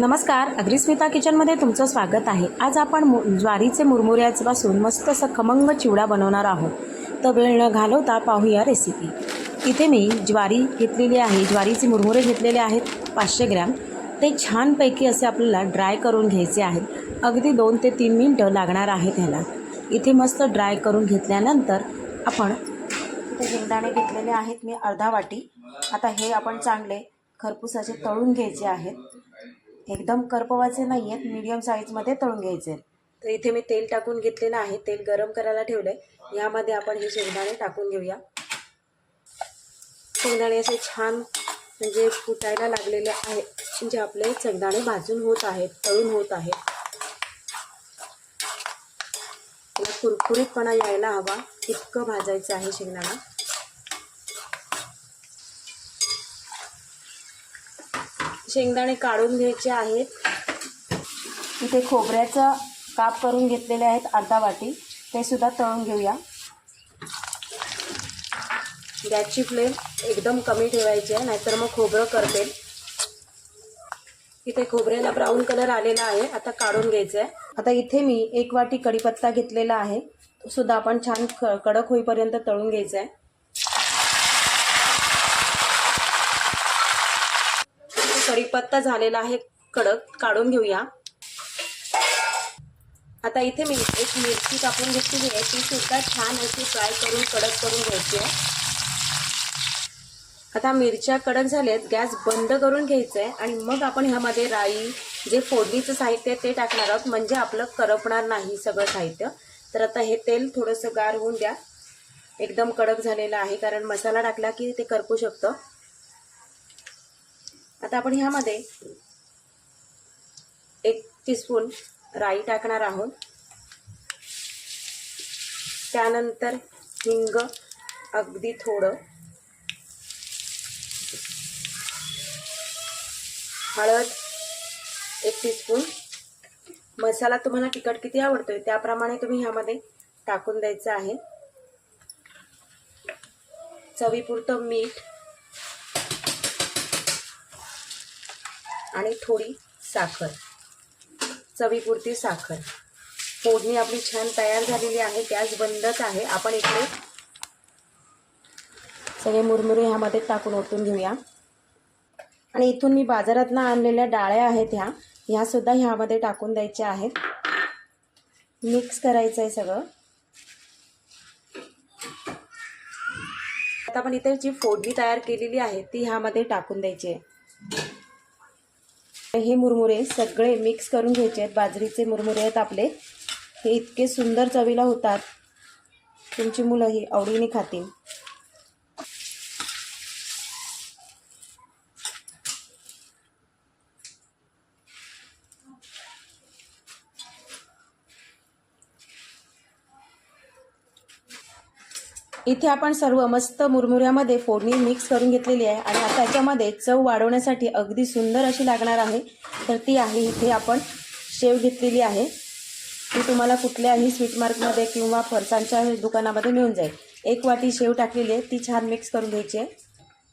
नमस्कार अग्रिस्मिता किचनमध्ये तुमचं स्वागत आहे. आज आपण मु ज्वारीचे मुरमुऱ्यापासून मस्त असं खमंग चिवडा बनवणार आहोत. तर वेळ न घालवता पाहूया रेसिपी इथे मी ज्वारी घेतलेली आहे. ज्वारीचे मुरमुरे घेतलेले आहेत पाचशे ग्रॅम. ते छानपैकी असे आपल्याला ड्राय करून घ्यायचे आहेत. अगदी दोन ते तीन मिनटं लागणार आहेत ह्याला. इथे मस्त ड्राय करून घेतल्यानंतर आपण इथे शेंगदाणे घेतलेले आहेत. मी अर्धा वाटी. आता हे आपण चांगले खरपुसाचे तळून घ्यायचे आहेत. एकदम करपवायचे नाही आहेत मीडियम साईजमध्ये तळून घ्यायचे. तर इथे मी तेल टाकून घेतलेलं आहे तेल गरम करायला ठेवलं आहे यामध्ये आपण हे शेंगदाणे टाकून घेऊया. शेंगदाणे असे छान म्हणजे फुटायला लागलेले आहे म्हणजे आपले शेंगदाणे भाजून होत आहेत तळून होत आहेत. कुरकुरीतपणा यायला हवा इतकं भाजायचं आहे शेंगदाणा. शेंगदाणे काढून घ्यायचे आहेत. इथे खोबऱ्याचं काप करून घेतलेले आहेत अर्धा वाटी. ते सुद्धा तळून घेऊया. गॅसची फ्लेम एकदम कमी ठेवायची आहे नाहीतर मग खोबरं करते. इथे खोबऱ्याला ब्राऊन कलर आलेला आहे आता काढून घ्यायचं आहे. आता इथे मी एक वाटी कढीपत्ता घेतलेला आहे. तो सुद्धा आपण छान क कडक होईपर्यंत तळून घ्यायचा आहे. कढीपत्ता झालेला आहे कडक काढून घेऊया. आता इथे मी एक मिरची कापून घेतलेली आहे. ती सुद्धा छान अशी फ्राय करून कडक करून घ्यायची आहे. आता मिरच्या कडक झाल्यात गॅस बंद करून घ्यायचा आहे आणि मग आपण ह्यामध्ये राई जे फोडणीचं साहित्य आहे ते टाकणार आहोत. म्हणजे आपलं करपणार नाही सगळं साहित्य. तर आता हे तेल थोडंसं गार होऊन द्या. एकदम कडक झालेलं आहे कारण मसाला टाकला की ते करपू शकतं. आता आपण ह्यामध्ये एक टीस्पून राई टाकणार आहोत. त्यानंतर हिंग अगदी थोडं. हळद एक टीस्पून मसाला तुम्हाला तिखट किती आवडतोय त्याप्रमाणे तुम्ही ह्यामध्ये टाकून द्यायचं आहे. चवीपुरतं मीठ आणि थोडी साखर. चवीपुरती साखर. फोडणी आपली छान तयार झालेली आहे गॅस बंदच आहे. आपण इकडे सगळे मुरमुरे ह्यामध्ये टाकून ओतून घेऊया. आणि इथून मी बाजारातनं आणलेल्या डाळ्या आहेत ह्या. ह्यासुद्धा ह्यामध्ये टाकून द्यायच्या आहेत. मिक्स करायचं आहे सगळं. आता आपण इथे जी फोडणी तयार केलेली आहे ती ह्यामध्ये टाकून द्यायची आहे. हे मुरमुरे सगळे मिक्स करून घ्यायचे आहेत. बाजरीचे मुरमुरे आहेत आपले. हे इतके सुंदर चवीला होतात. तुमची मुलं ही आवडीने खातील. इथे आपण सर्व मस्त मुरमुऱ्यामध्ये फोडणी मिक्स करून घेतलेली आहे आणि आता त्याच्यामध्ये चव वाढवण्यासाठी अगदी सुंदर अशी लागणार आहे. तर ती आहे इथे आपण शेव घेतलेली आहे. ती तुम्हाला कुठल्याही स्वीट मार्कमध्ये किंवा फरसांच्या दुकानामध्ये मिळून जाईल. एक वाटी शेव टाकलेली आहे ती छान मिक्स करून घ्यायची आहे.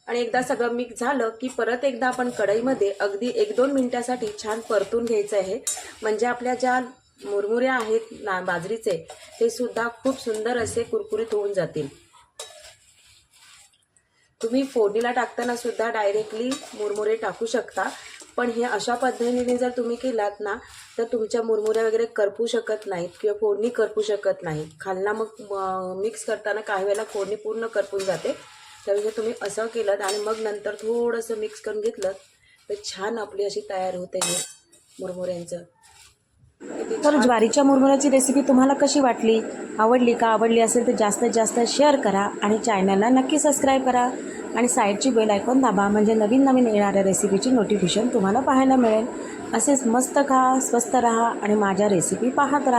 आणि एकदा सगळं मिक्स झालं की परत एकदा आपण कढईमध्ये अगदी एक दोन मिनिटासाठी छान परतून घ्यायचं आहे. म्हणजे आपल्या ज्या मुरमुरे आहेत ना बाजरीचे ते सुद्धा खूप सुंदर असे कुरकुरीत होऊन जातील. तुम्ही फोडणीला टाकताना सुद्धा डायरेक्टली मुरमुरे टाकू शकता. पण हे अशा पद्धतीने जर तुम्ही केलात ना तर तुमच्या मुरमुऱ्या वगैरे करपू शकत नाहीत किंवा फोडणी करपू शकत नाही खालना मग मिक्स करताना काही वेळेला फोडणी पूर्ण करपून जाते. त्यापेक्षा तुम्ही असं केलं आणि मग नंतर थोडंसं मिक्स करून घेतलं तर छान आपली अशी तयार होते हे मुरमुऱ्यांचं. तर ज्वारीच्या मुरमुऱ्याची रेसिपी तुम्हाला कशी वाटली? आवडली का? आवडली असेल तर जास्तीत जास्त शेअर करा आणि चॅनलला नक्की सबस्क्राईब करा. आणि साईडची बेल ऐकून दाबा म्हणजे नवीन नवीन येणाऱ्या रेसिपीची नोटिफिकेशन तुम्हाला पाहायला मिळेल. असेच मस्त खा स्वस्त राहा आणि माझ्या रेसिपी पाहत राहा.